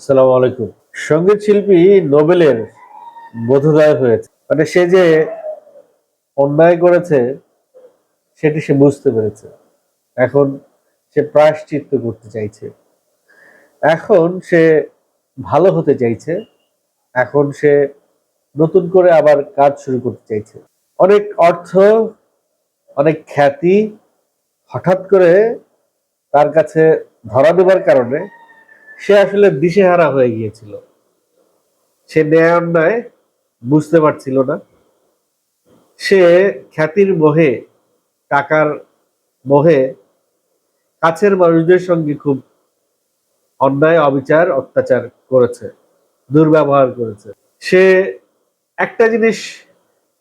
আসসালামু আলাইকুম। সংগীত শিল্পী নোবেলের বোধোদয় হয়েছে। মানে সে যে অন্যায় করেছে, সেটি সে বুঝতে পেরেছে। এখন সে প্রায়শ্চিত্ত করতে চাইছে। এখন সে ভালো হতে চাইছে। এখন সে নতুন করে আবার কাজ শুরু করতে চাইছে। অনেক অর্থ, অনেক খ্যাতি হঠাৎ করে তার কাছে ধরা দেবার কারণে সে আসলে দিশেহারা হয়ে গিয়েছিল। সে ন্যায় অন্যায় বুঝতে পারছিল না। সে খ্যাতির মোহে, টাকার মোহে কাছের মানুষদের সঙ্গে খুব অন্যায়, অবিচার, অত্যাচার করেছে, দুর্ব্যবহার করেছে। সে একটা জিনিস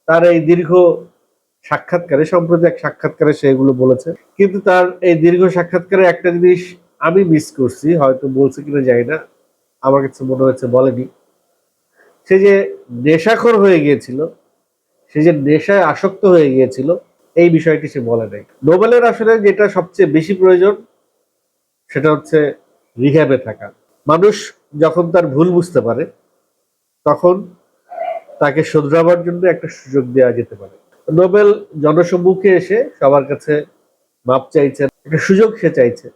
তার এই দীর্ঘ সাক্ষাৎকারে, সম্প্রতি এক সাক্ষাৎকারে সে এগুলো বলেছে, কিন্তু তার এই দীর্ঘ সাক্ষাৎকারে একটা জিনিস আমি মিস করছি, হয়তো বলছে কিনা জানি না, আমার কাছে মনে হয়েছে বলেনি। সে যে নেশাখোর হয়ে গিয়েছিল, সে যে নেশায় আসক্ত হয়ে গিয়েছিল, এই বিষয়টি সে বলে নাই। নোবেলের আসলে যেটা সবচেয়ে বেশি প্রয়োজন, সেটা হচ্ছে রিহ্যাবে থাকা। মানুষ যখন তার ভুল বুঝতে পারে, তখন তাকে শুধরাবার জন্য একটা সুযোগ দেওয়া যেতে পারে। নোবেল জনসম্মুখে এসে সবার কাছে মাপ চাইছেন, একটা সুযোগ সে চাইছে।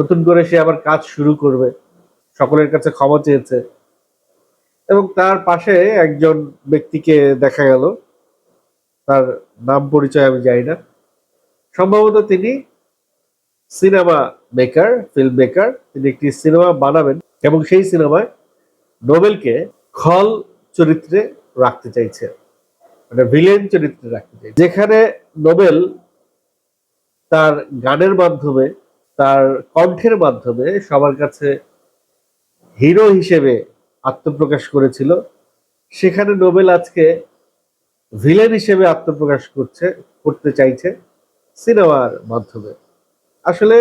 নতুন করে সে আবার কাজ শুরু করবে। সকলের কাছে ক্ষমা চেয়েছে। এবং তার পাশে একজন ব্যক্তিকে দেখা গেল। তার নাম পরিচয় আমি জানি না। সম্ভবত তিনি সিনেমা মেকার ফিল্ম মেকার তিনি একটি সিনেমা বানাবেন এবং সেই সিনেমায় নোবেলকে খল চরিত্রে রাখতে চাইছে। মানে ভিলেন চরিত্রে রাখতে চাইছে। যেখানে নোবেল তার গানের মাধ্যমে তার কণ্ঠের মাধ্যমে সবার কাছে হিরো হিসেবে আত্মপ্রকাশ করেছিল। সেখানে নোবেল আজকে ভিলেন হিসেবে আত্মপ্রকাশ করছে, করতে চাইছে সিনেমার মাধ্যমে। আসলে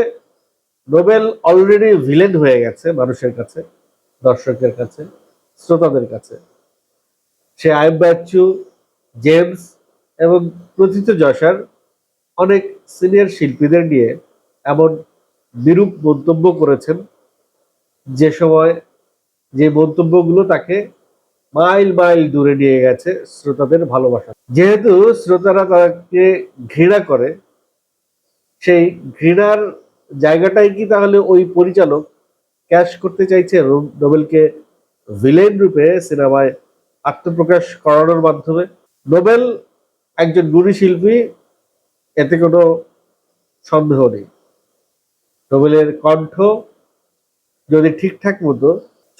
নোবেল অলরেডি ভিলেন হয়ে গেছে মানুষের কাছে, দর্শকের কাছে, শ্রোতাদের কাছে। সে আইব ব্যাচু, জেমস এবং প্রথিত যশার অনেক সিনিয়র শিল্পীদের নিয়ে এমন বিরূপ মন্তব্য করেছেন যে সময় যে মন্তব্যগুলো তাকে মাইল মাইল দূরে নিয়ে গেছে শ্রোতাদের ভালোবাসা। যেহেতু শ্রোতারা তাকে ঘৃণা করে, সেই ঘৃণার জায়গাটাই কি তাহলে ওই পরিচালক ক্যাশ করতে চাইছে? নোবেলকে ভিলেন রূপে সিনেমায় আত্মপ্রকাশ করানোর মাধ্যমে। নোবেল একজন গুণী শিল্পী, এতে কোনো সন্দেহ নেই। নোবেলের কণ্ঠ যদি ঠিকঠাক মতো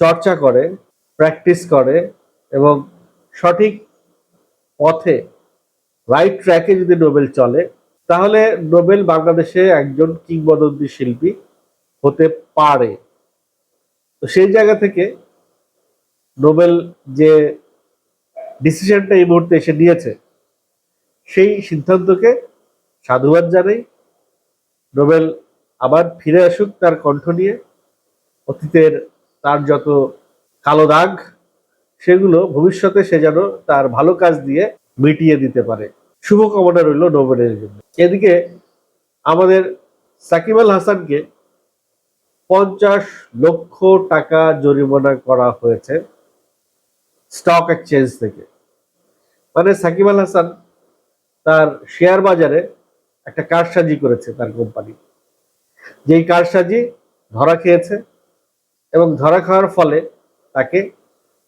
চর্চা করে, প্র্যাকটিস করে এবং সঠিক পথে রাইট ট্র্যাকে যদি নোবেল চলে, তাহলে নোবেল বাংলাদেশে একজন কিংবদন্তি শিল্পী হতে পারে। তো সেই জায়গা থেকে নোবেল যে ডিসিশনটা এই মুহূর্তে এসে নিয়েছে, সেই সিদ্ধান্তকে সাধুবাদ জানাই। নোবেল আবার ফিরে আসুক তার কণ্ঠ নিয়ে, অতীতের তার যত কালো দাগ, সেগুলো ভবিষ্যতে সে যেন তার ভালো কাজ দিয়ে মিটিয়ে দিতে পারে। শুভকামনা রইল নোবেলের জন্য। এদিকে আমাদের সাকিব আল হাসানকে পঞ্চাশ লক্ষ টাকা জরিমানা করা হয়েছে স্টক এক্সচেঞ্জ থেকে। মানে সাকিব আল হাসান তার শেয়ার বাজারে একটা কারসাজি করেছে তার কোম্পানি। যেই কারসাজি ধরা খেয়েছে এবং ধরা খাওয়ার ফলে তাকে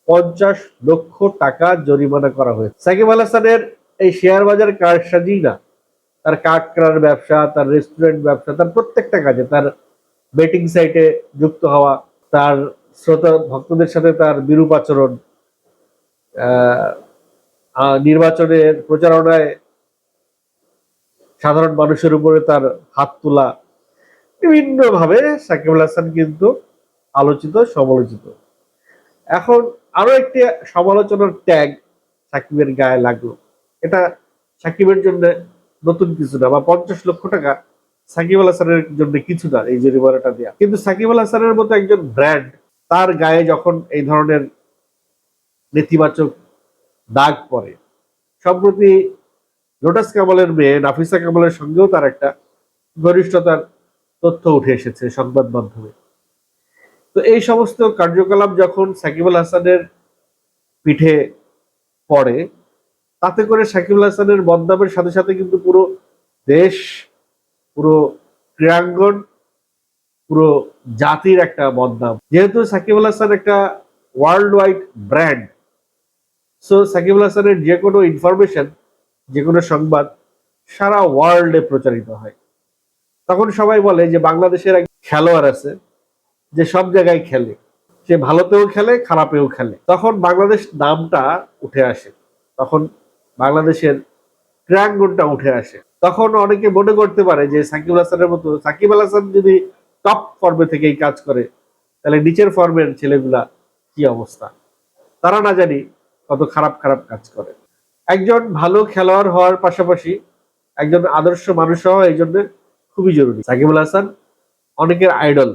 পঞ্চাশ লক্ষ টাকা জরিমানা করা হয়েছে। সাকিব আল হাসানের এই শেয়ার বাজার কারসাজি না। তার কাঠ কেনার ব্যবসা, তার রেস্টুরেন্ট ব্যবসা, তার প্রত্যেকটা কাজে তার বেটিং সাইটে যুক্ত হওয়া, তার শ্রোতা ভক্তদের সাথে তার বিরূপ আচরণ নির্বাচনের প্রচারণায় সাধারণ মানুষের উপরে তার হাত তোলা বিভিন্নভাবে সাকিব আল হাসান কিন্তু আলোচিত, সমালোচিত। এখন আরও একটি সমালোচনার ট্যাগ সাকিবের গায়ে লাগল। এটা সাকিবের জন্য নতুন কিছু না, বা পঞ্চাশ লক্ষ টাকা সাকিব আল হাসানের জন্য কিছু না, এই জরিমানাটা দেওয়া কিন্তু সাকিব আল হাসানের মতো একজন ব্র্যান্ড তার গায়ে যখন এই ধরনের নেতিবাচক দাগ পড়ে, সম্প্রতি লোটাস কামালের মেয়ে নাফিসা কামালের সঙ্গেও তার একটা ঘনিষ্ঠতার তথ্য উঠে এসেছে সংবাদ মাধ্যমে। তো এই সমস্ত কার্যকলাপ যখন সাকিব আল হাসানের পিঠে পড়ে, তাতে করে সাকিব আল হাসানের বদনামের সাথে সাথে কিন্তু পুরো দেশ, পুরো ক্রীড়াঙ্গন, পুরো জাতির একটা বদনাম। যেহেতু সাকিব আল হাসান একটা world wide brand so Shakib Al হাসানের যে কোনো ইনফরমেশন যে কোনো সংবাদ সারা ওয়ার্ল্ডে প্রচারিত হয়। তখন সবাই বলে যে বাংলাদেশের এক খেলোয়াড় আছে যে সব জায়গায় খেলে। সে ভালোতেও খেলে, খারাপেও খেলে। তখন বাংলাদেশ নামটা উঠে আসে। তখন বাংলাদেশের ক্রীড়াঙ্গনটা উঠে আসে। তখন অনেকে মনে করতে পারে যে সাকিব আল হাসানের মতো, সাকিব আল হাসান যদি টপ ফর্মে থেকেই কাজ করে, তাহলে নিচের ফর্মের ছেলেগুলা কি অবস্থা? তারা না জানি কত খারাপ খারাপ কাজ করে। একজন ভালো খেলোয়াড় হওয়ার পাশাপাশি একজন আদর্শ মানুষ হওয়া এই জন্য খুবই জরুরি। সাকিব আল হাসান অনেকের আইডল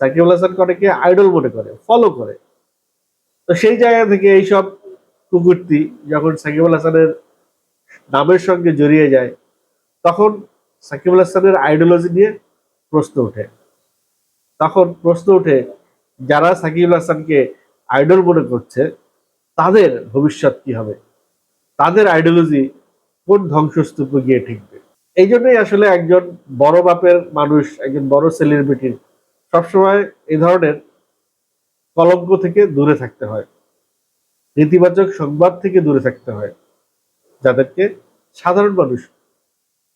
সাকিব আল হাসানকে অনেকে আইডল মনে করে ফলো করে। তো সেই জায়গা থেকে এইসব কুকুরটি যখন সাকিব আল হাসানের নামের সঙ্গে জড়িয়ে যায়, তখন সাকিব আল হাসানের আইডিওলজি নিয়ে প্রশ্ন ওঠে। তখন প্রশ্ন ওঠে, যারা সাকিব আল হাসানকে আইডল মনে করছে, তাদের ভবিষ্যৎ কি হবে? তাদের আইডিওলজি কোন ধ্বংসস্তূপে গিয়ে ঠিকবে? এই জন্যই আসলে একজন বড় বাপের মানুষ, একজন বড় সেলিব্রিটির সবসময় এই ধরনের কলঙ্ক থেকে দূরে থাকতে হয়। নেতিবাচক সংবাদ থেকে দূরে থাকতে হয়। যাদেরকে সাধারণ মানুষ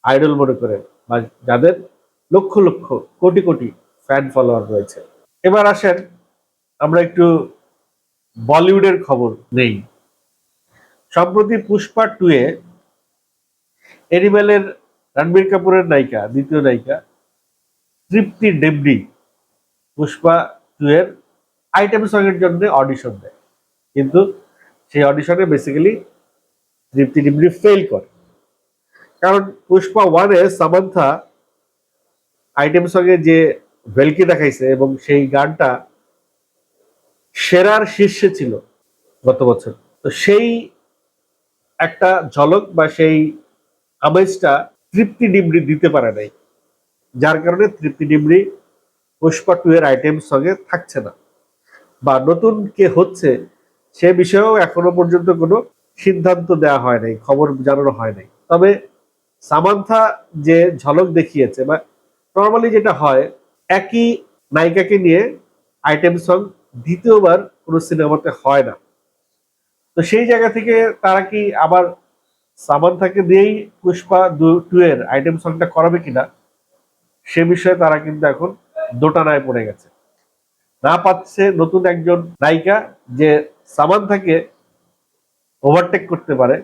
আইডল মনে করে বা যাদের লক্ষ লক্ষ, কোটি কোটি ফ্যান ফলোয়ার রয়েছে। এবার আসেন, আমরা একটু বলিউডের খবর নেই। সম্প্রতি পুষ্পা টু এ এনিমেলের রণবীর কাপুরের নায়িকা, দ্বিতীয় নায়িকা, তৃপ্তি ডেবরি, পুষ্পা টু এর আইটেম সং এর জন্য অডিশন দেয়। কিন্তু সেই অডিশনে বেসিক্যালি তৃপ্তি ডিবরি ফেল করে। কারণ পুষ্পা ওয়ানে সামান্থা আইটেম সঙ্গে যে ভেলকি দেখাইছে এবং সেই গানটা সেরার শীর্ষে ছিল গত বছর। তো সেই একটা ঝলক বা সেই আমেজটা তৃপ্তি ডিমরি দিতে পারে নাই। যার কারণে তৃপ্তি ডিমরি পুষ্পা টু এর আইটেম সঙ্গে থাকছে না। বা নতুন কে হচ্ছে, সে বিষয়েও এখনও পর্যন্ত কোনো সিদ্ধান্ত দেওয়া হয় নাই, খবর জানানো হয় নাই। তবে সামান্থা যে ঝলক দেখিয়েছে, বা নর্মালি যেটা হয়, একই নায়িকাকে নিয়ে আইটেম সং দ্বিতীয়বার কোনো সিনেমাতে হয় না। তো সেই জায়গা থেকে তারা কি আবার সামান্থাকে দিয়েই পুষ্পা টু এর আইটেম সংটা করাবে কিনা, সে বিষয়ে তারা কিন্তু এখন দোটানায় পড়ে গেছে। না পাচ্ছে নতুন একজন নায়িকা যে সামান্থাকে ওভারটেক করতে পারে,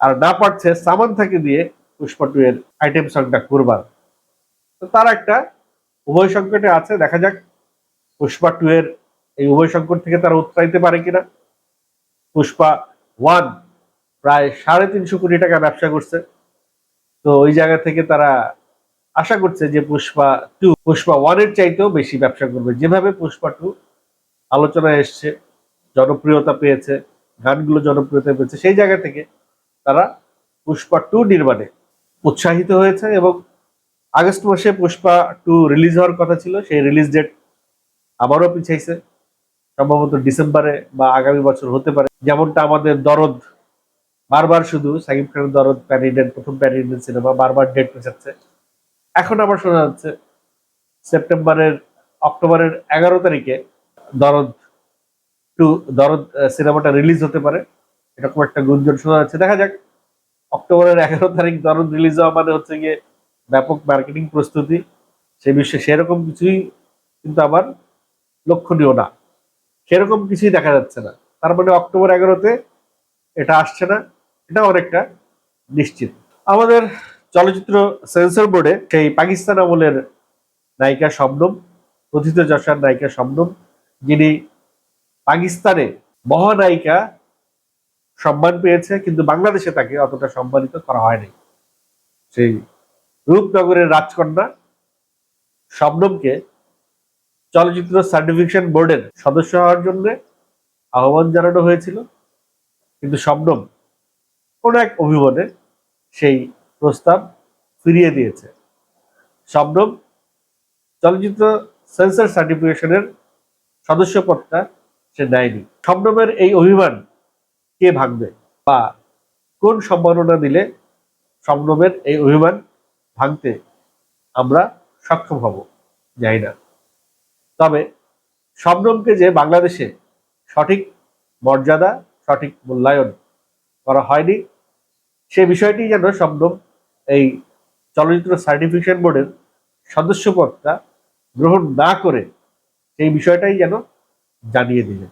আর না পারছে সামান্থাকে দিয়ে পুষ্পা টু এর আইটেম সংটা করবার। তো তারা একটা উভয় সংকটে আছে, দেখা যাক পুষ্পা টু এর এই উভয় সংকট থেকে তারা উৎসাহিতে পারে কিনা। পুষ্পা ওয়ান প্রায় সাড়ে তিনশো কোটি টাকা ব্যবসা করছে। তো ওই জায়গা থেকে তারা আশা করছে যে পুষ্পা টু, পুষ্পা ওয়ানের চাইতেও বেশি ব্যবসা করবে। যেভাবে পুষ্পা টু আলোচনায় এসছে, জনপ্রিয়তা পেয়েছে, গানগুলো জনপ্রিয়তা পেয়েছে, সেই জায়গা থেকে তারা পুষ্পা টু নির্মাণে উৎসাহিত হয়েছে এবং আগস্ট মাসে পুষ্পা টু রিলিজ হওয়ার কথা ছিল, সেই রিলিজ ডেট আবারও পিছাইছে। সম্ভবত ডিসেম্বরে বা আগামী বছর হতে পারে। যেমনটা আমাদের দরদ বারবার শুধু সাকিব খানের দরদ প্যান ইন্ডিয়ান প্রথম প্যান ইন্ডিয়ান সিনেমা বারবার ডেট পেছাচ্ছে। এখন আবার শোনা যাচ্ছে, সেপ্টেম্বরের, অক্টোবরের এগারো তারিখে দরদ টু, দরদ সিনেমাটা রিলিজ হতে পারে। এরকম একটা গুঞ্জন শোনা যাচ্ছে। দেখা যাক, অক্টোবরের এগারো তারিখ দরদ রিলিজ হওয়া মানে হচ্ছে গিয়ে ব্যাপক মার্কেটিং প্রস্তুতি। সে বিষয়ে সেরকম কিছুই কিন্তু আবার লক্ষণীয় না। সেরকম কিছুই দেখা যাচ্ছে না। তার মানে অক্টোবর এগারোতে এটা আসছে না। এটা অনেকটা নিশ্চিত। আমাদের চলচ্চিত্র সেন্সর বোর্ডে সেই পাকিস্তান আমলের নায়িকা শবনম কথিত যশার নায়িকা শবনম, যিনি পাকিস্তানে মহানায়িকা সম্মান পেয়েছে, কিন্তু বাংলাদেশে তাকে অতটা সম্মানিত করা হয়নি। সেই রূপনগরের রাজকন্যা শবনমকে চলচ্চিত্র সার্টিফিকেশন বোর্ডের সদস্য হওয়ার জন্য আহ্বান জানানো হয়েছিল। কিন্তু শবনম কোন এক অভিমানে সেই প্রস্তাব ফিরিয়ে দিয়েছে। শবনম চলচ্চিত্র সেন্সর সার্টিফিকেশনের সদস্যপদটা সে নেয়নি। শবনমের এই অভিমান কে ভাঙবে বা কোন সম্মাননা দিলে শবনমের এই অভিমান ভাঙতে আমরা সক্ষম হব যাই না। তবে শবনমকে যে বাংলাদেশে সঠিক মর্যাদা, সঠিক মূল্যায়ন করা হয়নি। সে বিষয়টি যেন শবনম এই চলচ্চিত্র সার্টিফিকেশন বোর্ডের সদস্যপদটা গ্রহণ না করে সেই বিষয়টাই যেন জানিয়ে দিলেন।